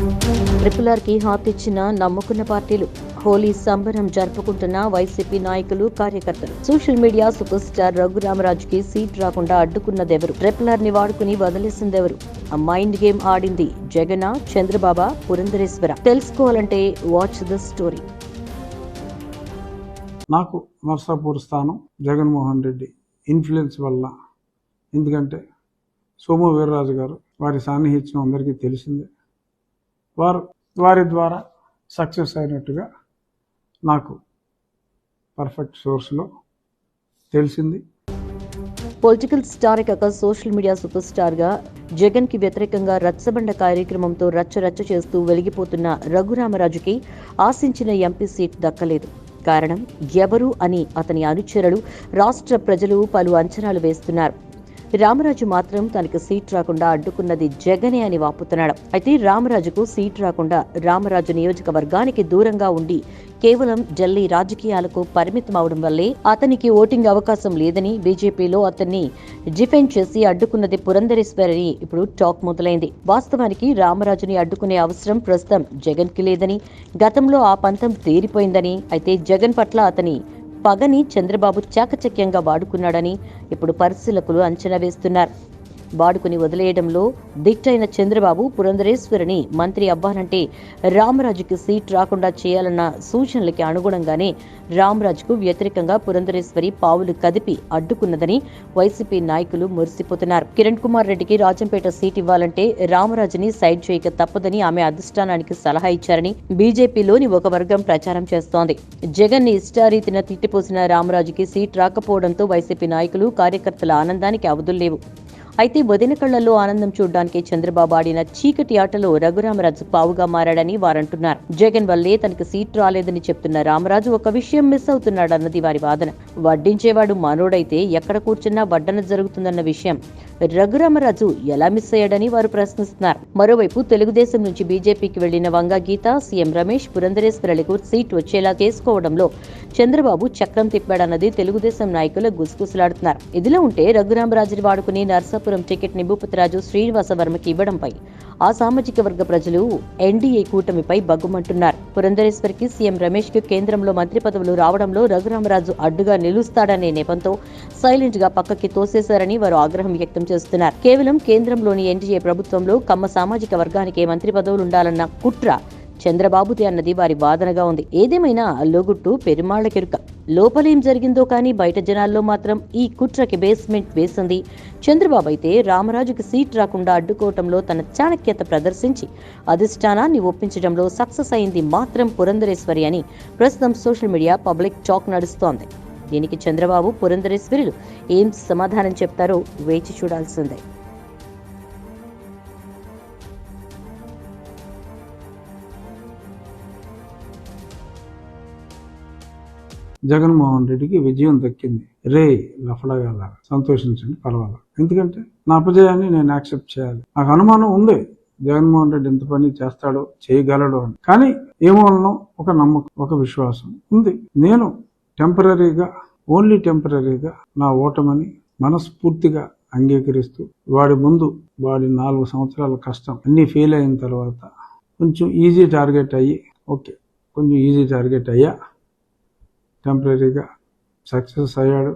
Triple హాత్ ఇచ్చిన నమ్ముకున్న పార్టీలు హోలీ సంబరం జరుపుకుంటున్న వైసీపీ నాయకులు కార్యకర్తలు. సోషల్ మీడియా సూపర్ స్టార్ రఘురామరాజుకి సీట్ రాకుండా అడ్డుకున్నదెవరు? ట్రిపుల్ ఆర్ని వాడుకుని వదిలేసిందెవరు? ఆ మైండ్ గేమ్ ఆడింది జగన చంద్రబాబా పురంధరేశ్వర. తెలుసుకోవాలంటే వాచ్ ద స్టోరీ. నాకు నర్సాపూర్ స్థానం జగన్మోహన్ రెడ్డి ఇన్ఫ్లుయెన్స్ వల్ల. ఎందుకంటే సోము వీర్రాజు గారు వారి సాన్నిహిత్యం అందరికీ తెలిసిందే. వారు వారి ద్వారా సక్సెస్ అయినట్టుగా నాకు పర్ఫెక్ట్ సోర్స్లో తెలిసింది. పొలిటికల్ స్టార్ కాక సోషల్ మీడియా సూపర్ స్టార్గా జగన్కి వ్యతిరేకంగా రచ్చబండ కార్యక్రమంతో రచ్చ రచ్చ చేస్తూ వెలిగిపోతున్న రఘురామరాజుకి ఆశించిన ఎంపీ సీట్ దక్కలేదు. కారణం ఎవరు అని అతని అనుచరులు రాష్ట్ర ప్రజలు పలు అంచనాలు వేస్తున్నారు. రామరాజు మాత్రం తనకు సీట్ రాకుండా అడ్డుకున్నది జగనే అని వాపుతున్నాడు. అయితే రామరాజుకు సీట్ రాకుండా రామరాజు నియోజకవర్గానికి దూరంగా ఉండి కేవలం ఢిల్లీ రాజకీయాలకు పరిమితం అవడం వల్లే అతనికి ఓటింగ్ అవకాశం లేదని బీజేపీలో అతన్ని డిఫెండ్ చేసి అడ్డుకున్నది పురంధరేశ్వరని ఇప్పుడు టాక్ మొదలైంది. వాస్తవానికి రామరాజుని అడ్డుకునే అవసరం ప్రస్తుతం జగన్కి లేదని గతంలో ఆ పంతం తీరిపోయిందని అయితే జగన్ పట్ల అతని పగని చంద్రబాబు చాకచక్యంగా వాడుకున్నాడని ఇప్పుడు పరిశీలకులు అంచనా వేస్తున్నారు. వాడుకుని వదిలేయడంలో దిట్టైన చంద్రబాబు పురంధరేశ్వరిని మంత్రి అవ్వాలంటే రామరాజుకి సీట్ రాకుండా చేయాలన్న సూచనలకి అనుగుణంగానే రామరాజుకు వ్యతిరేకంగా పురంధరేశ్వరి పావులు కదిపి అడ్డుకున్నదని వైసీపీ నాయకులు మురిసిపోతున్నారు. కిరణ్ కుమార్ రెడ్డికి రాజంపేట సీట్ ఇవ్వాలంటే రామరాజుని సైడ్ చేయక తప్పదని ఆమె అధిష్టానానికి సలహా ఇచ్చారని బీజేపీలోని ఒక వర్గం ప్రచారం చేస్తోంది. జగన్ని ఇష్టారీతిన తిట్టిపోసిన రామరాజుకి సీట్ రాకపోవడంతో వైసీపీ నాయకులు కార్యకర్తల ఆనందానికి అవధుల్లేవు అయితే వదిన కళ్ళలో ఆనందం చూడడానికి చంద్రబాబు ఆడిన చీకటి ఆటలో రఘురామరాజు పావుగా మారాడని వారంటున్నారు. జగన్ వల్లే తనకు సీట్ రాలేదని చెప్తున్న రామరాజు ఒక విషయం మిస్ అవుతున్నాడన్నది వారి వాదన. వడ్డించేవాడు మనోడైతే ఎక్కడ కూర్చున్నా వడ్డన జరుగుతుందన్న విషయం. రఘురామరాజు ఎలా మిస్ అయ్యాడని వారు ప్రశ్నిస్తున్నారు. మరోవైపు తెలుగుదేశం నుంచి బీజేపీకి వెళ్ళిన వంగ గీత సీఎం రమేష్ పురంధరేశ్వరలకు సీట్ వచ్చేలా చేసుకోవడంలో చంద్రబాబు చక్రం తిప్పాడన్నది తెలుగుదేశం నాయకులు గుసగుసలాడుతున్నారు. ఇదిలా ఉంటే రఘురామరాజుని వాడుకుని నర్సాపురం టికెట్ని భూపతిరాజు శ్రీనివాస వర్మకి ఇవ్వడంపై ఆ సామాజిక వర్గ ప్రజలు ఎన్డీఏ కూటమిపై బగ్గుమంటున్నారు. పురంధరేశ్వరికి సీఎం రమేష్కి కేంద్రంలో మంత్రి పదవులు రావడంలో రఘురామరాజు అడ్డుగా నిలుస్తాడనే నెపంతో సైలెంట్గా పక్కకి తోసేశారని వారు ఆగ్రహం వ్యక్తం చేస్తున్నారు. కేవలం కేంద్రంలోని ఎన్డీఏ ప్రభుత్వంలో కమ్మ సామాజిక వర్గానికే మంత్రి పదవులు ఉండాలన్న కుట్ర చంద్రబాబుది అన్నది వారి వాదనగా ఉంది. ఏదేమైనా అల్లోగుట్టు పెరుమాళ్ళకెరుక లోపలేం జరిగిందో కానీ బయట జనాల్లో మాత్రం ఈ కుట్రకి బేస్మెంట్ వేసింది. చంద్రబాబు అయితే రామరాజుకి సీట్ రాకుండా అడ్డుకోవటంలో తన చాణక్యత ప్రదర్శించి అధిష్టానాన్ని ఒప్పించడంలో సక్సెస్ అయింది మాత్రం పురంధరేశ్వరి అని ప్రస్తుతం సోషల్ మీడియా పబ్లిక్ టాక్ నడుస్తోంది. దీనికి చంద్రబాబు పురంధరేశ్వరులు ఏం సమాధానం చెప్తారో వేచి చూడాల్సిందే. జగన్మోహన్ రెడ్డికి విజయం దక్కింది. రే లఫడగా సంతోషించండి పర్వాలేదు. ఎందుకంటే నా అపజయాన్ని నేను యాక్సెప్ట్ చేయాలి. నాకు అనుమానం ఉంది. జగన్మోహన్ రెడ్డి ఎంత పని చేస్తాడో చేయగలడు అని. కానీ ఏమో ఒక నమ్మకం ఒక విశ్వాసం ఉంది. నేను టెంపరీగా ఓన్లీ టెంపరీగా నా ఓటమని మనస్ఫూర్తిగా అంగీకరిస్తూ వాడి ముందు వాడి నాలుగు సంవత్సరాల కష్టం అన్ని ఫెయిల్ అయిన తర్వాత కొంచెం ఈజీ టార్గెట్ అయ్యి ఓకే కొంచెం ఈజీ టార్గెట్ అయ్యా. టెంపరీగా సక్సెస్ అయ్యాడు.